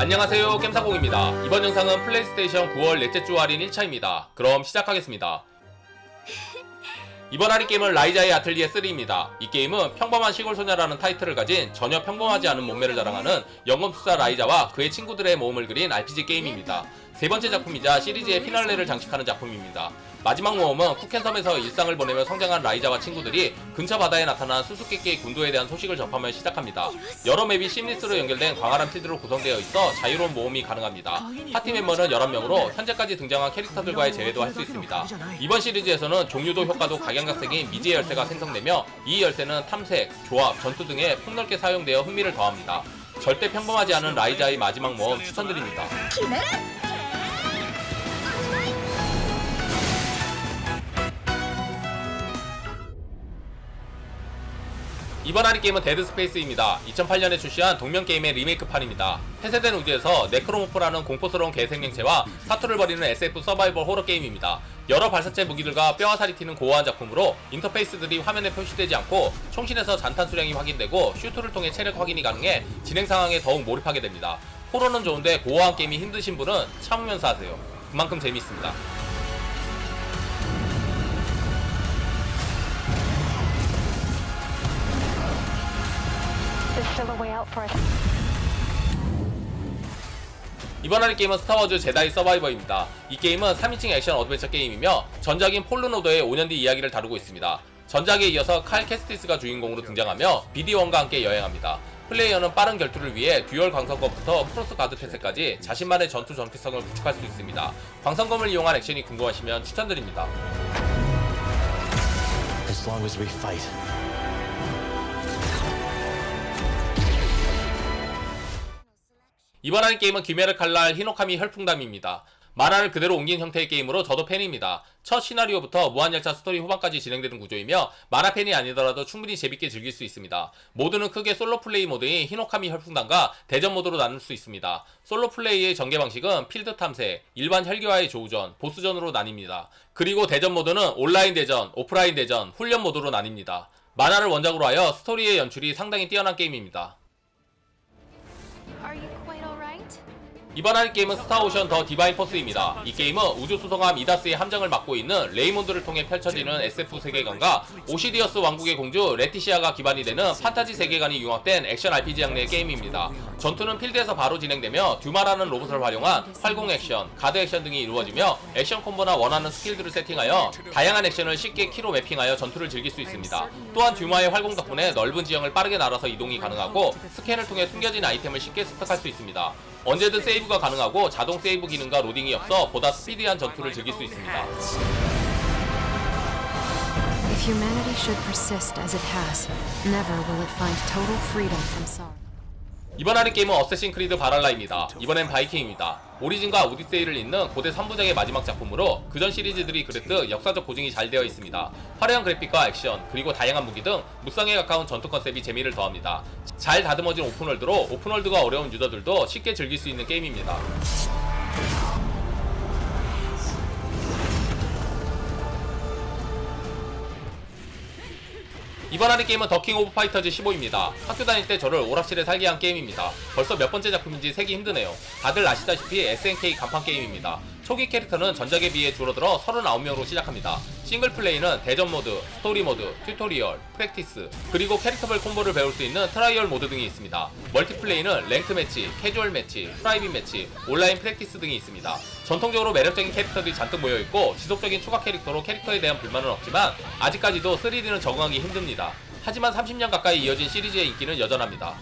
안녕하세요. 겜사공입니다. 이번 영상은 플레이스테이션 9월 넷째 주 할인 1차입니다. 그럼 시작하겠습니다. 이번 할인 게임은 라이자의 아틀리에 3입니다. 이 게임은 평범한 시골 소녀라는 타이틀을 가진 전혀 평범하지 않은 몸매를 자랑하는 영검수사 라이자와 그의 친구들의 모험을 그린 RPG 게임입니다 세 번째 작품이자 시리즈의 피날레를 장식하는 작품입니다 마지막 모험은 쿠켄섬에서 일상을 보내며 성장한 라이자와 친구들이 근처 바다에 나타난 수수께끼의 군도에 대한 소식을 접하며 시작합니다. 여러 맵이 심리스로 연결된 광활한 필드로 구성되어 있어 자유로운 모험이 가능합니다. 파티 멤버는 11명으로 현재까지 등장한 캐릭터들과의 제외도 할 수 있습니다. 이번 시리즈에서는 종류도 효과도 각양각색인 미지의 열쇠가 생성되며 이 열쇠는 탐색, 조합, 전투 등에 폭넓게 사용되어 흥미를 더합니다. 절대 평범하지 않은 라이자의 마지막 모험 추천드립니다. 이번 할인 게임은 데드 스페이스입니다. 2008년에 출시한 동명 게임의 리메이크판입니다. 폐쇄된 우주에서 네크로모프라는 공포스러운 개생명체와 사투를 벌이는 SF 서바이벌 호러 게임입니다. 여러 발사체 무기들과 뼈와 살이 튀는 고어한 작품으로 인터페이스들이 화면에 표시되지 않고 총신에서 잔탄 수량이 확인되고 슈트를 통해 체력 확인이 가능해 진행 상황에 더욱 몰입하게 됩니다. 호러는 좋은데 고어한 게임이 힘드신 분은 참으면서 하세요. 그만큼 재미있습니다. There's still a way out for us. 이번 할인 게임은 스타워즈 제다이 서바이버입니다. 이 게임은 3인칭 액션 어드벤처 게임이며 전작인 폴르노더의 5년 뒤 이야기를 다루고 있습니다. 전작에 이어서 칼 캐스티스가 주인공으로 등장하며 비디원과 함께 여행합니다. 플레이어는 빠른 결투를 위해 듀얼 광선검부터 프로스 가드 패스까지 자신만의 전투 정체성을 구축할 수 있습니다. 광선검을 이용한 액션이 궁금하시면 추천드립니다. As long as we fight. 이번 할인 게임은 기메르 칼날 히노카미 혈풍담입니다. 만화를 그대로 옮긴 형태의 게임으로 저도 팬입니다. 첫 시나리오부터 무한열차 스토리 후반까지 진행되는 구조이며 만화 팬이 아니더라도 충분히 재밌게 즐길 수 있습니다. 모드는 크게 솔로 플레이 모드인 히노카미 혈풍단과 대전 모드로 나눌 수 있습니다. 솔로 플레이의 전개 방식은 필드 탐색, 일반 혈기와의 조우전, 보스전으로 나뉩니다. 그리고 대전 모드는 온라인 대전, 오프라인 대전, 훈련 모드로 나뉩니다. 만화를 원작으로 하여 스토리의 연출이 상당히 뛰어난 게임입니다. 이번 할 게임은 스타오션 더 디바인 포스입니다. 이 게임은 우주 수송함 이다스의 함정을 맡고 있는 레이몬드를 통해 펼쳐지는 SF 세계관과 오시디어스 왕국의 공주 레티시아가 기반이 되는 판타지 세계관이 융합된 액션 RPG 장르의 게임입니다. 전투는 필드에서 바로 진행되며 듀마라는 로봇을 활용한 활공 액션, 가드 액션 등이 이루어지며 액션 콤보나 원하는 스킬들을 세팅하여 다양한 액션을 쉽게 키로 매핑하여 전투를 즐길 수 있습니다. 또한 듀마의 활공 덕분에 넓은 지형을 빠르게 날아서 이동이 가능하고 스캔을 통해 숨겨진 아이템을 쉽게 습득할 수 있습니다. 언제든 세이브가 가능하고 자동 세이브 기능과 로딩이 없어 보다 스피디한 전투를 즐길 수 있습니다. If humanity should persist as it has, never will it find total freedom from sorrow. 이번 할인 게임은 어쌔신 크리드 바랄라입니다. 이번엔 바이킹입니다. 오리진과 오디세이를 잇는 고대 3부작의 마지막 작품으로 그전 시리즈들이 그랬듯 역사적 고증이 잘 되어 있습니다. 화려한 그래픽과 액션, 그리고 다양한 무기 등 무쌍에 가까운 전투 컨셉이 재미를 더합니다. 잘 다듬어진 오픈월드로 오픈월드가 어려운 유저들도 쉽게 즐길 수 있는 게임입니다. 이번 할인 게임은 더킹 오브 파이터즈 15입니다. 학교 다닐 때 저를 오락실에 살게 한 게임입니다. 벌써 몇 번째 작품인지 세기 힘드네요. 다들 아시다시피 SNK 간판 게임입니다. 초기 캐릭터는 전작에 비해 줄어들어 39명으로 시작합니다. 싱글 플레이는 대전 모드, 스토리 모드, 튜토리얼, 프랙티스, 그리고 캐릭터별 콤보를 배울 수 있는 트라이얼 모드 등이 있습니다. 멀티플레이는 랭크 매치, 캐주얼 매치, 프라이빗 매치, 온라인 프랙티스 등이 있습니다. 전통적으로 매력적인 캐릭터들이 잔뜩 모여있고 지속적인 추가 캐릭터로 캐릭터에 대한 불만은 없지만 아직까지도 3D는 적응하기 힘듭니다. 하지만 30년 가까이 이어진 시리즈의 인기는 여전합니다.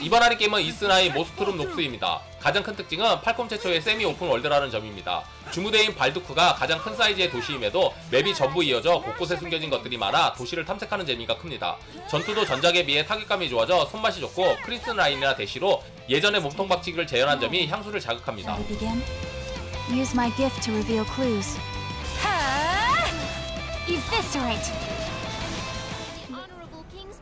이번 할인 게임은 이스나의 모스트룸 녹스입니다. 가장 큰 특징은 팔콤 최초의 세미 오픈 월드라는 점입니다. 주무대인 발두크가 가장 큰 사이즈의 도시임에도 맵이 전부 이어져 곳곳에 숨겨진 것들이 많아 도시를 탐색하는 재미가 큽니다. 전투도 전작에 비해 타격감이 좋아져 손맛이 좋고 크리스 라인이나 대시로 예전의 몸통 박치기를 재현한 점이 향수를 자극합니다. Use my gift to reveal clues. Eviscerate!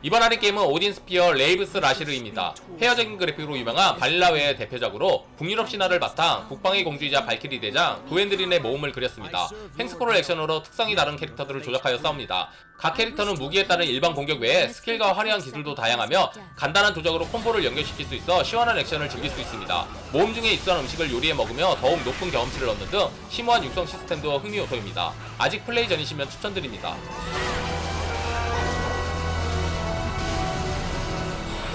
이번 할인 게임은 오딘 스피어 레이브스 라시르입니다. 헤어적인 그래픽으로 유명한 발릴라웨의 대표작으로 북유럽 신화를 바탕 국방의 공주이자 발키리 대장 도엔드린의 모험을 그렸습니다. 횡스크롤 액션으로 특성이 다른 캐릭터들을 조작하여 싸웁니다. 각 캐릭터는 무기에 따른 일반 공격 외에 스킬과 화려한 기술도 다양하며 간단한 도적으로 콤보를 연결시킬 수 있어 시원한 액션을 즐길 수 있습니다. 모험 중에 익숙한 음식을 요리해 먹으며 더욱 높은 경험치를 얻는 등 심오한 육성 시스템도 흥미 요소입니다. 아직 플레이 전이시면 추천드립니다.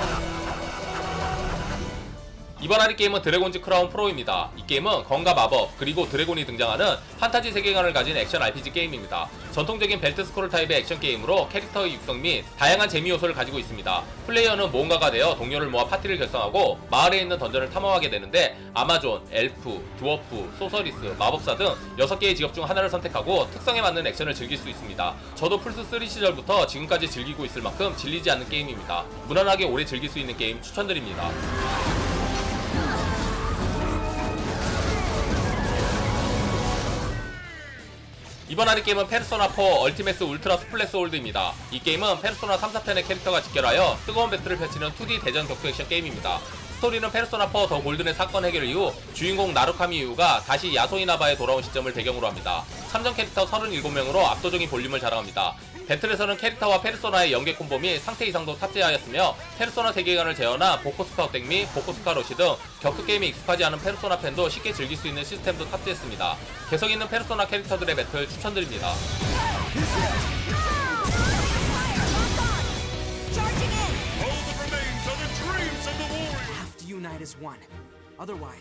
Ha! 이번 할인 게임은 드래곤즈 크라운 프로입니다. 이 게임은 검과 마법 그리고 드래곤이 등장하는 판타지 세계관을 가진 액션 RPG 게임입니다. 전통적인 벨트 스크롤 타입의 액션 게임으로 캐릭터의 육성 및 다양한 재미 요소를 가지고 있습니다. 플레이어는 모험가가 되어 동료를 모아 파티를 결성하고 마을에 있는 던전을 탐험하게 되는데 아마존, 엘프, 드워프, 소서리스, 마법사 등 6개의 직업 중 하나를 선택하고 특성에 맞는 액션을 즐길 수 있습니다. 저도 플스3 시절부터 지금까지 즐기고 있을 만큼 질리지 않는 게임입니다. 무난하게 오래 즐길 수 있는 게임 추천드립니다. 이번 할인 게임은 페르소나 4 얼티메스 울트라 스플래스 홀드입니다. 이 게임은 페르소나 3, 4편의 캐릭터가 직결하여 뜨거운 배틀을 펼치는 2D 대전 격투 액션 게임입니다. 스토리는 페르소나 4 더 골든의 사건 해결 이후 주인공 나루카미 유가 다시 야소이나바에 돌아온 시점을 배경으로 합니다. 참전 캐릭터 37명으로 압도적인 볼륨을 자랑합니다. 배틀에서는 캐릭터와 페르소나의 연계 콤보 및 상태 이상도 탑재하였으며 페르소나 세계관을 재현한 보코스카 어택 및 보코스카 러시 등 격투 게임에 익숙하지 않은 페르소나 팬도 쉽게 즐길 수 있는 시스템도 탑재했습니다. 개성 있는 페르소나 캐릭터들의 배틀 추천드립니다. Unite as one.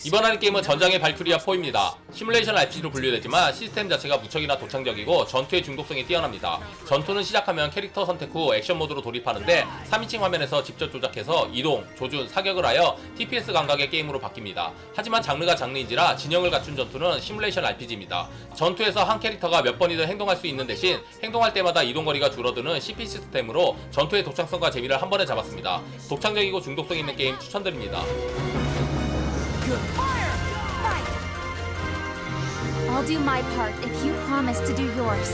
이번 하는 게임은 전장의 발큐리아 4입니다. 시뮬레이션 RPG로 분류되지만 시스템 자체가 무척이나 도창적이고 전투의 중독성이 뛰어납니다. 전투는 시작하면 캐릭터 선택 후 액션 모드로 돌입하는데 3인칭 화면에서 직접 조작해서 이동, 조준, 사격을 하여 TPS 감각의 게임으로 바뀝니다. 하지만 장르가 장르인지라 진영을 갖춘 전투는 시뮬레이션 RPG입니다. 전투에서 한 캐릭터가 몇 번이든 행동할 수 있는 대신 행동할 때마다 이동거리가 줄어드는 CP 시스템으로 전투의 독창성과 재미를 한 번에 잡았습니다. 독창적이고 중독성 있는 게임 추천드립니다. I'll do my part if you promise to do yours.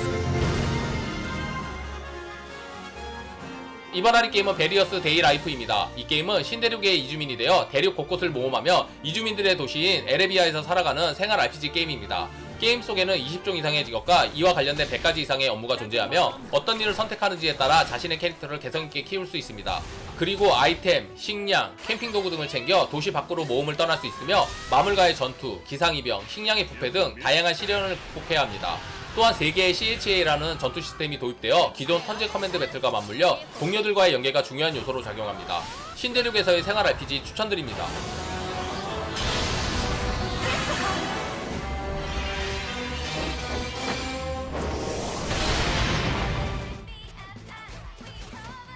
할인 게임은 베리어스 데이 라이프입니다. 이 게임은 신대륙의 이주민이 되어 대륙 곳곳을 모험하며 이주민들의 도시인 에레비아에서 살아가는 생활 RPG 게임입니다. 게임 속에는 20종 이상의 직업과 이와 관련된 100가지 이상의 업무가 존재하며 어떤 일을 선택하는지에 따라 자신의 캐릭터를 개성있게 키울 수 있습니다. 그리고 아이템, 식량, 캠핑 도구 등을 챙겨 도시 밖으로 모험을 떠날 수 있으며 마물과의 전투, 기상이병, 식량의 부패 등 다양한 시련을 극복해야 합니다. 또한 3개의 CHA라는 전투 시스템이 도입되어 기존 턴제 커맨드 배틀과 맞물려 동료들과의 연계가 중요한 요소로 작용합니다. 신대륙에서의 생활 RPG 추천드립니다.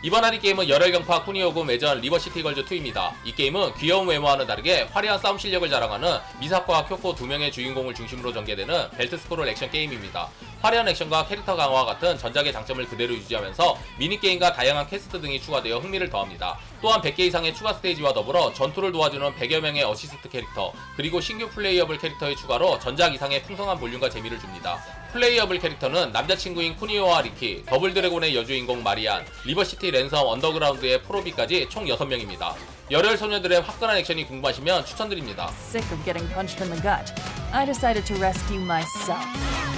이번 할인 게임은 열혈경파 쿠니오금 외전 리버시티 걸즈 2입니다. 이 게임은 귀여운 외모와는 다르게 화려한 싸움 실력을 자랑하는 미사코와 쿄코 두 명의 주인공을 중심으로 전개되는 벨트 스크롤 액션 게임입니다. 화려한 액션과 캐릭터 강화와 같은 전작의 장점을 그대로 유지하면서 미니게임과 다양한 퀘스트 등이 추가되어 흥미를 더합니다. 또한 100개 이상의 추가 스테이지와 더불어 전투를 도와주는 100여 명의 어시스트 캐릭터, 그리고 신규 플레이어블 캐릭터의 추가로 전작 이상의 풍성한 볼륨과 재미를 줍니다. 플레이어블 캐릭터는 남자친구인 쿠니오와 리키, 더블 드래곤의 여주인공 마리안, 리버시티 랜섬 언더그라운드의 프로비까지 총 6명입니다. 열혈 소녀들의 화끈한 액션이 궁금하시면 추천드립니다. sick of getting punched in the gut. I decided to rescue myself.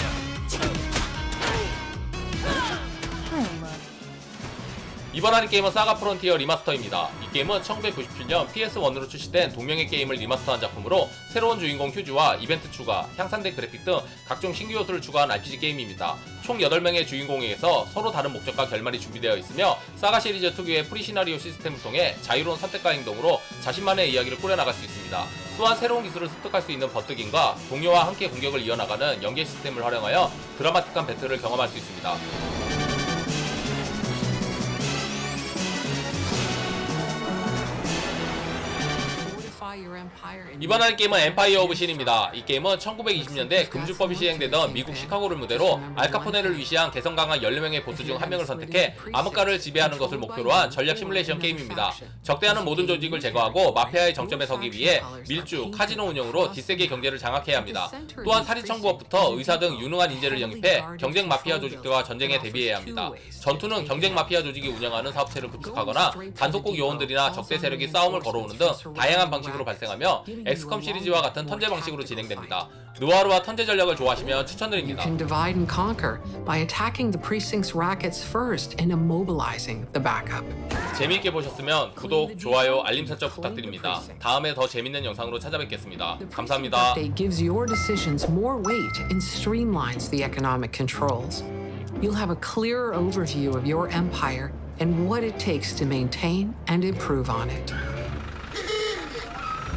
이번 할인 게임은 사가 프론티어 리마스터입니다. 이 게임은 1997년 PS1으로 출시된 동명의 게임을 리마스터한 작품으로 새로운 주인공 휴즈와 이벤트 추가, 향상된 그래픽 등 각종 신규 요소를 추가한 RPG 게임입니다. 총 8명의 주인공에게서 서로 다른 목적과 결말이 준비되어 있으며 사가 시리즈 특유의 프리 시나리오 시스템을 통해 자유로운 선택과 행동으로 자신만의 이야기를 꾸려나갈 수 있습니다. 또한 새로운 기술을 습득할 수 있는 버트긴과 동료와 함께 공격을 이어나가는 연계 시스템을 활용하여 드라마틱한 배틀을 경험할 수 있습니다. 이번 하는 게임은 엠파이어 오브 신입니다. 이 게임은 1920년대 금주법이 시행되던 미국 시카고를 무대로 알카포네를 위시한 개성 강한 14명의 보스 중 한 명을 선택해 암흑가를 지배하는 것을 목표로 한 전략 시뮬레이션 게임입니다. 적대하는 모든 조직을 제거하고 마피아의 정점에 서기 위해 밀주, 카지노 운영으로 뒷세계 경제를 장악해야 합니다. 또한 사리청구업부터 의사 등 유능한 인재를 영입해 경쟁 마피아 조직들과 전쟁에 대비해야 합니다. 전투는 경쟁 마피아 조직이 운영하는 사업체를 구축하거나 단속국 요원들이나 적대 세력이 싸움을 걸어오는 등 다양한 방식으로 발생하며 엑스컴 시리즈와 같은 턴제 방식으로 진행됩니다. 느와르와 턴제 전략을 좋아하시면 추천드립니다. can divide and conquer by attacking the precinct's rackets first and immobilizing the backup. 재미있게 보셨으면 구독, 좋아요, 알림 설정 부탁드립니다. 다음에 더 재밌는 영상으로 찾아뵙겠습니다. 감사합니다. Update gives your decisions more weight and streamlines the economic controls. You'll have a clearer overview of your empire and what it takes to maintain and improve on it.